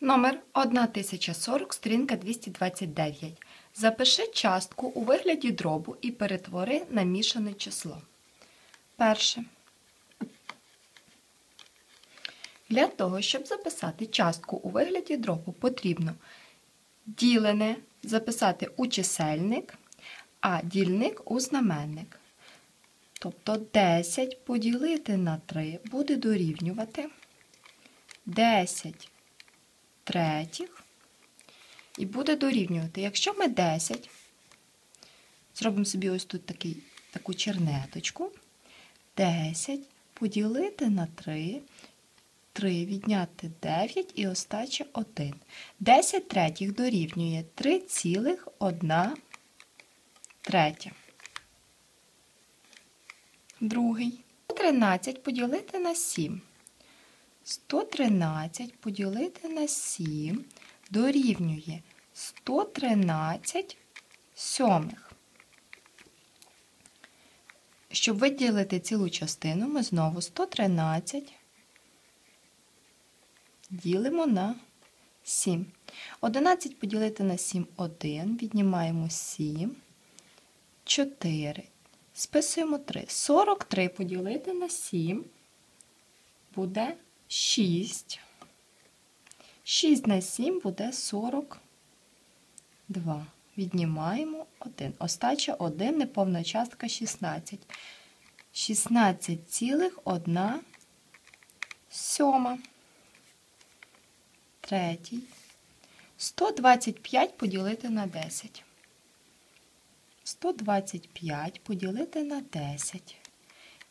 Номер 1040, сторінка 229. Запиши частку у вигляді дробу і перетвори на мішане число. Перше. Для того, щоб записати частку у вигляді дробу, потрібно ділене записати у чисельник, а дільник у знаменник. Тобто 10 поділити на 3 буде дорівнювати 10 третіх і буде дорівнювати. Якщо ми 10, зробимо собі ось тут такий, таку чернеточку, 10 поділити на 3, 3 відняти 9 і остача 1. 10 третіх дорівнює 3,1 третя. Другий. 13 поділити на 7. 113 поділити на 7 дорівнює 113 сьомих. Щоб виділити цілу частину, ми знову 113 ділимо на 7. 11 поділити на 7 1, віднімаємо 7, 4. Списуємо 3. 43 поділити на 7 буде 6. 6 на 7 буде 42. Віднімаємо 1. Остача 1, неповна частка 16. 16,1 сьома. Третій. 125 поділити на 10. 125 поділити на 10.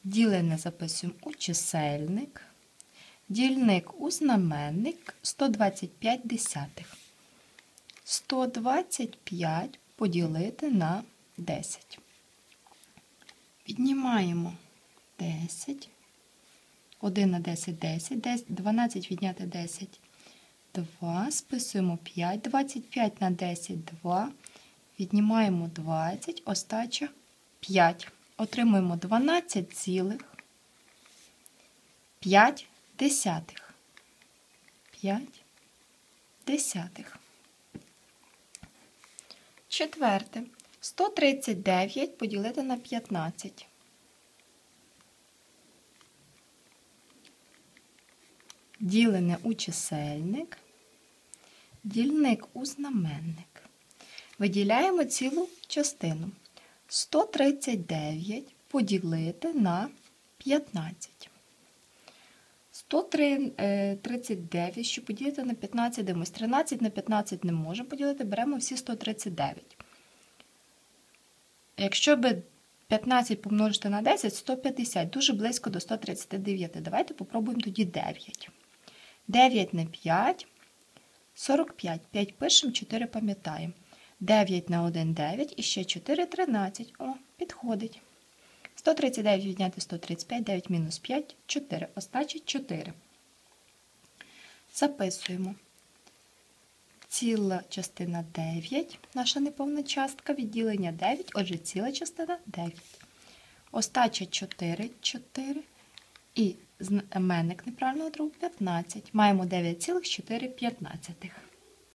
Ділене записуємо у чисельник. Дільник у знаменник 125 десятих. 125 поділити на 10. Віднімаємо 10. 1 на 10 10, 10 12 відняти 10. 2, списуємо 5, 25 на 10 2. Віднімаємо 20, остача 5. Отримуємо 12 цілих 5 десятих. 5 десятих. Четверте. 139 поділити на 15. Ділене у чисельник, дільник у знаменник. Виділяємо цілу частину. 139 поділити на 15. 139, щоб поділити на 15, дивимось. 13 на 15 не можемо поділити, беремо всі 139. Якщо би 15 помножити на 10, 150, дуже близько до 139. Давайте попробуємо тоді 9. 9 на 5, 45. 5 пишемо, 4 пам'ятаємо. 9 на 1 9 і ще 4 13. О, підходить. 139 відняти 135, 9 мінус 5, 4. Остачить 4. Записуємо. Ціла частина 9, наша неповна частка, відділення 9, отже, ціла частина 9. Остача 4, 4. І знаменник неправильного дробу 15. Маємо 9,4.